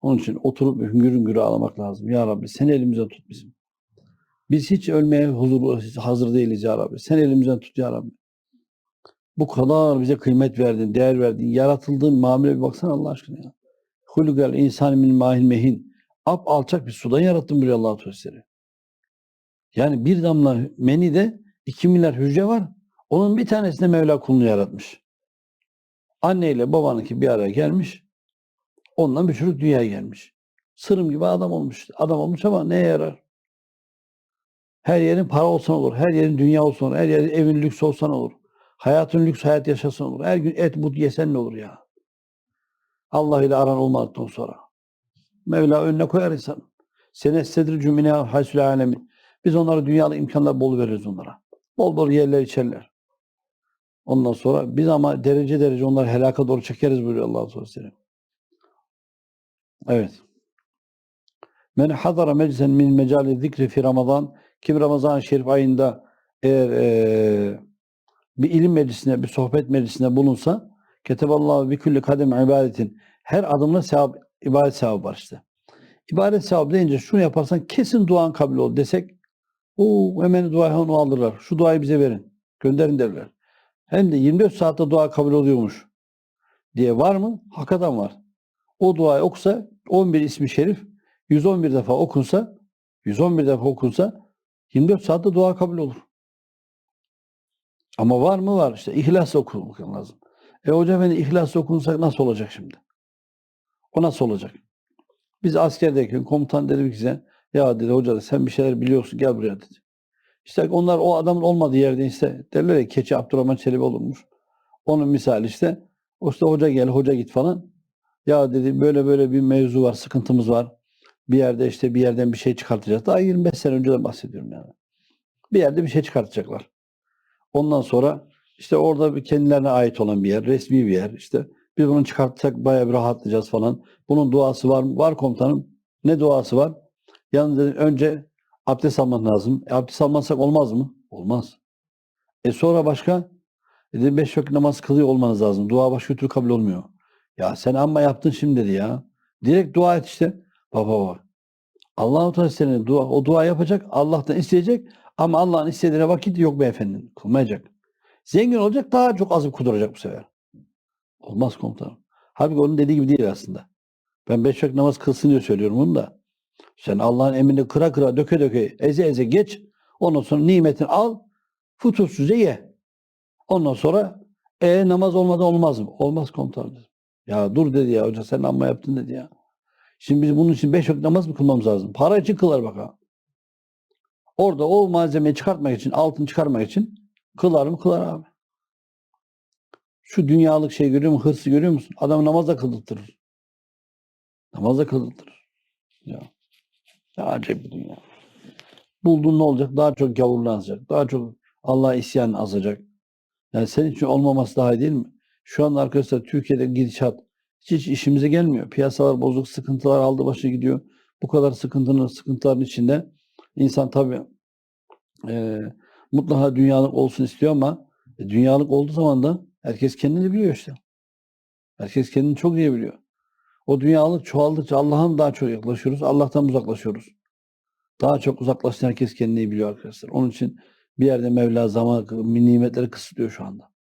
Onun için oturup hüngür hüngür ağlamak lazım. Ya Rabbi sen elimizden tut bizim. Biz hiç ölmeye huzurlu, hazır değiliz ya Rabbi. Sen elimizden tut ya Rabbi. Bu kadar bize kıymet verdin, değer verdin. Yaratıldığın muamele bir baksana Allah aşkına ya. Hulugel insan min mahil mehin. Ap alçak bir sudan yarattın buraya Allah-u Teala. Yani bir damla menide iki milyar hücre var. Onun bir tanesinde Mevla kulunu yaratmış. Anneyle babanınki bir araya gelmiş. Ondan bir çocuk dünyaya gelmiş. Sırım gibi adam olmuş. Adam olmuş ama neye yarar? Her yerin para olsan olur. Her yerin dünya olsan olur. Her yerin evin lüks olsan olur. Hayatın lüks hayat yaşasan olur. Her gün et but yesen ne olur ya? Allah ile aran olmadıktan sonra. Mevla önüne koyar insan. Sene sedir cümine hasül alemin. Biz onlara dünyalı imkanlar bol veririz onlara. Bol bol yerler içerler. Ondan sonra biz ama derece derece onları helaka doğru çekeriz buyuruyor Allah Teala. Evet. Men hadara meclisen min mecali zikri fi Ramazan kim Ramazan-ı Şerif ayında eğer eee, bir ilim meclisine, bir sohbet meclisine bulunsa keteballahu bi kulli kadem ibadetin her adımına sevap, ibadet sevabı var işte. İbadet sevabı deyince şunu yaparsan kesin duan kabul olur desek o hemen duayı onu alırlar. Şu duayı bize verin. Gönderin derler. Hem de 24 saatte dua kabul oluyormuş diye var mı? Hakikaten var. O duayı okusa 11 ismi şerif 111 defa okunsa 111 defa okunsa 24 saatte dua kabul olur. Ama var mı? Var. İşte ihlas okumak lazım. E hocam efendi ihlas okunsak nasıl olacak şimdi? O nasıl olacak? Biz askerdeyken komutan dedi ki bize ya dedi hoca sen bir şeyler biliyorsun gel buraya dedi. İşte onlar o adamın olmadığı yerde işte derler ya keçi Abdurrahman Çelebi olurmuş. Onun misali işte o işte hoca gel hoca git falan. Ya dedi böyle böyle bir mevzu var sıkıntımız var. Bir yerde işte bir yerden bir şey çıkartacağız. Daha 25 sene önceden bahsediyorum yani. Bir yerde bir şey çıkartacaklar. Ondan sonra işte orada bir kendilerine ait olan bir yer, resmi bir yer. İşte biz bunu çıkartsak bayağı bir rahatlayacağız falan. Bunun duası var mı? Var komutanım. Ne duası var? Yalnız dedim, önce abdest almak lazım. E, abdest almazsak olmaz mı? Olmaz. E sonra başka? E dedim beş vakit namaz kılıyor olmanız lazım. Dua başka türlü kabul olmuyor. Ya sen amma yaptın şimdi dedi ya. Direkt dua et işte. Baba baba. Allah-u Teala senin dua, o dua yapacak, Allah'tan isteyecek ama Allah'ın istediğine vakit yok beyefendi. Kılmayacak. Zengin olacak, daha çok azıp kuduracak bu sefer. Olmaz komutanım. Halbuki onun dediği gibi değil aslında. Ben beş vakit namaz kılsın diye söylüyorum bunu da. Sen Allah'ın emrini kıra kıra, döke döke, eze eze geç. Ondan sonra nimetini al, futursuzca ye. Ondan sonra e namaz olmadan olmaz mı? Olmaz komutanım. Ya dur dedi ya hoca sen amma yaptın dedi ya. Şimdi biz bunun için beş vakit namaz mı kılmamız lazım? Para için kılar bakalım. Orada o malzemeyi çıkartmak için, altın çıkarmak için kılar mı? Kılar abi. Şu dünyalık şey görüyor musun? Hırsı görüyor musun? Adam namazda kıldırtırır. Namazda kıldırtırır. Ya. Ne acayip bir dünya. Buldun ne olacak? Daha çok gavurlanacak. Daha çok Allah isyan azacak. Yani senin için olmaması daha iyi değil mi? Şu anda arkadaşlar Türkiye'de gidişat hiç, hiç işimize gelmiyor. Piyasalar bozuk, sıkıntılar aldı başa gidiyor. Bu kadar sıkıntının, sıkıntıların içinde insan tabii e, mutlaka dünyalık olsun istiyor ama e, dünyalık olduğu zaman da herkes kendini biliyor işte. Herkes kendini çok iyi biliyor. O dünyalık çoğaldıkça Allah'ın daha çok yaklaşıyoruz. Allah'tan uzaklaşıyoruz. Daha çok uzaklaşan herkes kendini biliyor arkadaşlar. Onun için bir yerde Mevla zaman nimetleri kısıtlıyor şu anda.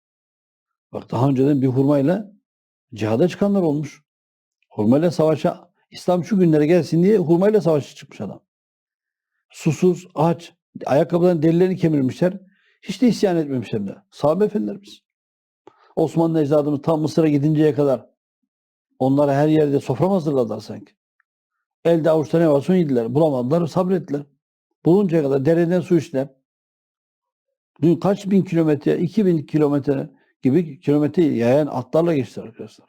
Bak daha önceden bir hurmayla cihada çıkanlar olmuş. Hurmayla savaşa İslam şu günlere gelsin diye hurmayla savaşa çıkmış adam. Susuz, aç, ayakkabıların derilerini kemirmişler. Hiç de isyan etmemişler de. Sahabe efendilerimiz. Osmanlı ecdadımız tam Mısır'a gidinceye kadar onlara her yerde sofra hazırladılar sanki? Elde avuçta ne varsa yediler. Bulamadılar, sabrettiler. Buluncaya kadar dereden su içtiler. Dün kaç bin kilometre, iki bin kilometre gibi kilometre yayan atlarla geçtiler arkadaşlar.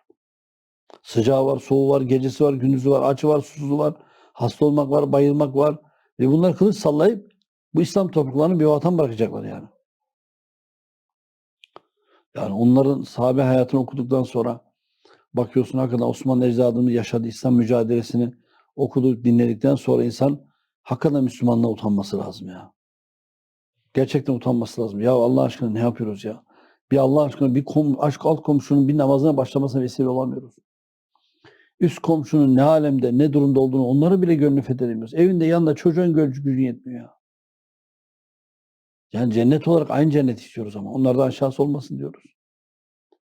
Sıcağı var, soğuğu var, gecesi var, gündüzü var, açı var, susuzu var, hasta olmak var, bayılmak var. Ve bunlar kılıç sallayıp bu İslam topraklarını bir vatan bırakacaklar yani. Yani onların sahabe hayatını okuduktan sonra bakıyorsun hakikaten Osmanlı ecdadımız yaşadı İslam mücadelesini okuduk, dinledikten sonra insan hakikaten Müslümanlığa utanması lazım ya. Gerçekten utanması lazım. Ya Allah aşkına ne yapıyoruz ya? Bir Allah aşkına bir kom, aşk alt komşunun bir namazına başlamasına vesile olamıyoruz. Üst komşunun ne alemde, ne durumda olduğunu onları bile gönlü fethedemiyoruz. Evinde yanında çocuğun gücü gücün yetmiyor ya. Yani cennet olarak aynı cennet istiyoruz ama onlardan aşağısı olmasın diyoruz.